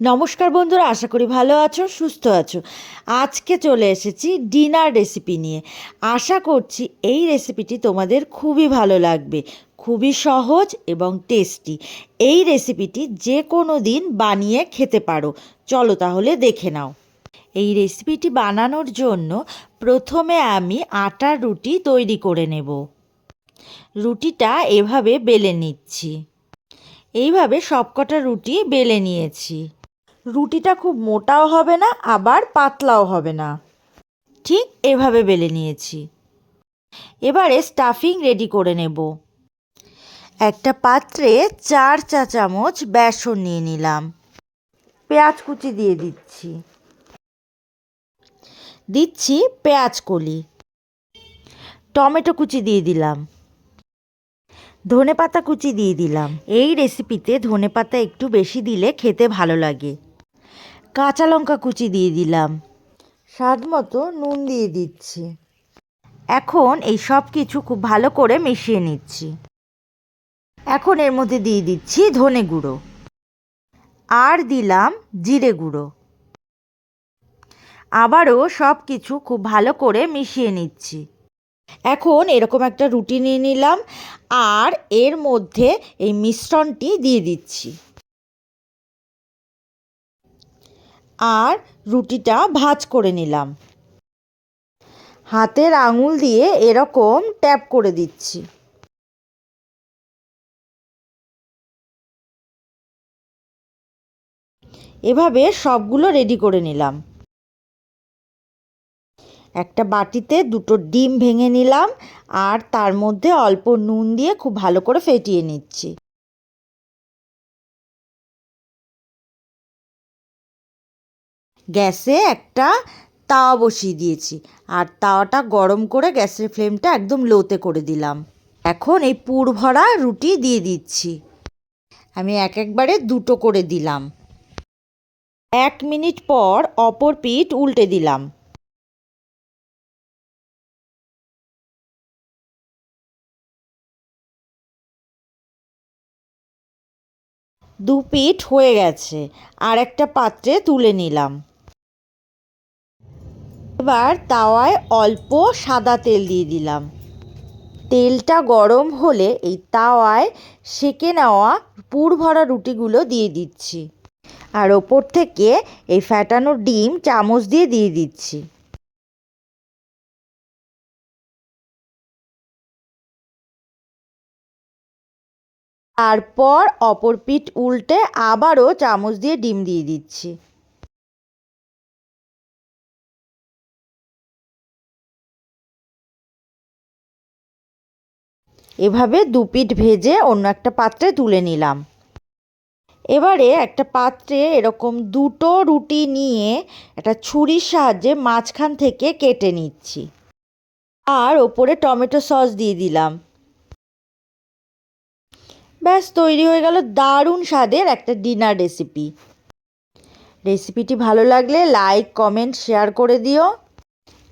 নমস্কার বন্ধুরা, আশা করি ভালো আছো, সুস্থ আছো। আজকে চলে এসেছি ডিনার রেসিপি নিয়ে। আশা করছি এই রেসিপিটি তোমাদের খুবই ভালো লাগবে, খুবই সহজ এবং টেস্টি। এই রেসিপিটি যে কোনো দিন বানিয়ে খেতে পারো। চলো তাহলে দেখে নাও। এই রেসিপিটি বানানোর জন্য প্রথমে আমি আটার রুটি তৈরি করে নেব। রুটিটা এভাবে বেলে নিচ্ছি। এইভাবে সবকটা রুটি বেলে নিয়েছি। রুটিটা খুব মোটাও হবে না, আবার পাতলাও হবে না। ঠিক এভাবে বেলে নিয়েছি। এবারে স্টাফিং রেডি করে নেব। একটা পাত্রে চার চা চামচ বেসন নিয়ে নিলাম। পেঁয়াজ কুচি দিয়ে দিচ্ছি। দিচ্ছি পেঁয়াজ কলি। টমেটো কুচি দিয়ে দিলাম। ধনে পাতা কুচি দিয়ে দিলাম। এই রেসিপিতে ধনে পাতা একটু বেশি দিলে খেতে ভালো লাগে। কাঁচা লঙ্কা কুচি দিয়ে দিলাম। স্বাদ মতো নুন দিয়ে দিচ্ছি। এখন এই সব কিছু খুব ভালো করে মিশিয়ে নিচ্ছি। এখন এর মধ্যে দিয়ে দিচ্ছি ধনে গুঁড়ো। আর দিলাম জিরে গুঁড়ো। আবারও সব কিছু খুব ভালো করে মিশিয়ে নিচ্ছি। এখন এরকম একটা রুটি নিয়ে নিলাম। আর এর মধ্যে এই মিশ্রণটি দিয়ে দিচ্ছি। আর রুটিটা ভাজ করে নিলাম। হাতের আঙুল দিয়ে এরকম ট্যাপ করে দিচ্ছি। এভাবে সবগুলো রেডি করে নিলাম। একটা বাটিতে দুটো ডিম ভেঙে নিলাম আর তার মধ্যে অল্প নুন দিয়ে খুব ভালো করে ফেটিয়ে নিচ্ছি। গ্যাসে একটা তাওয়া বসিয়ে দিয়েছি। আর তাওয়াটা গরম করে গ্যাসের ফ্লেমটা একদম লোতে করে দিলাম। এখন এই পুর ভরা রুটি দিয়ে দিচ্ছি। আমি এক একবারে দুটো করে দিলাম। এক মিনিট পর অপর পিঠ উল্টে দিলাম। দু পিঠ হয়ে গেছে। আর একটা পাত্রে তুলে নিলাম। এবার তাওয়ায় অল্প সাদা তেল দিয়ে দিলাম। তেলটা গরম হলে এই তাওয়ায় সেকে নেওয়া পুর ভরা রুটিগুলো দিয়ে দিচ্ছি। আর ওপর থেকে এই ফ্যাটানো ডিম চামচ দিয়ে দিয়ে দিচ্ছি। তারপর অপর পিঠ উল্টে আবারও চামচ দিয়ে ডিম দিয়ে দিচ্ছি। এভাবে দু পিঠ ভেজে অন্য একটা পাত্রে তুলে নিলাম। এবারে একটা পাত্রে এরকম দুটো রুটি নিয়ে একটা ছুরির সাহায্যে মাঝখান থেকে কেটে নিচ্ছি। আর ওপরে টমেটো সস দিয়ে দিলাম। ব্যাস, তৈরি হয়ে গেল দারুণ স্বাদের একটা ডিনার রেসিপি। রেসিপিটি ভালো লাগলে লাইক, কমেন্ট, শেয়ার করে দিও।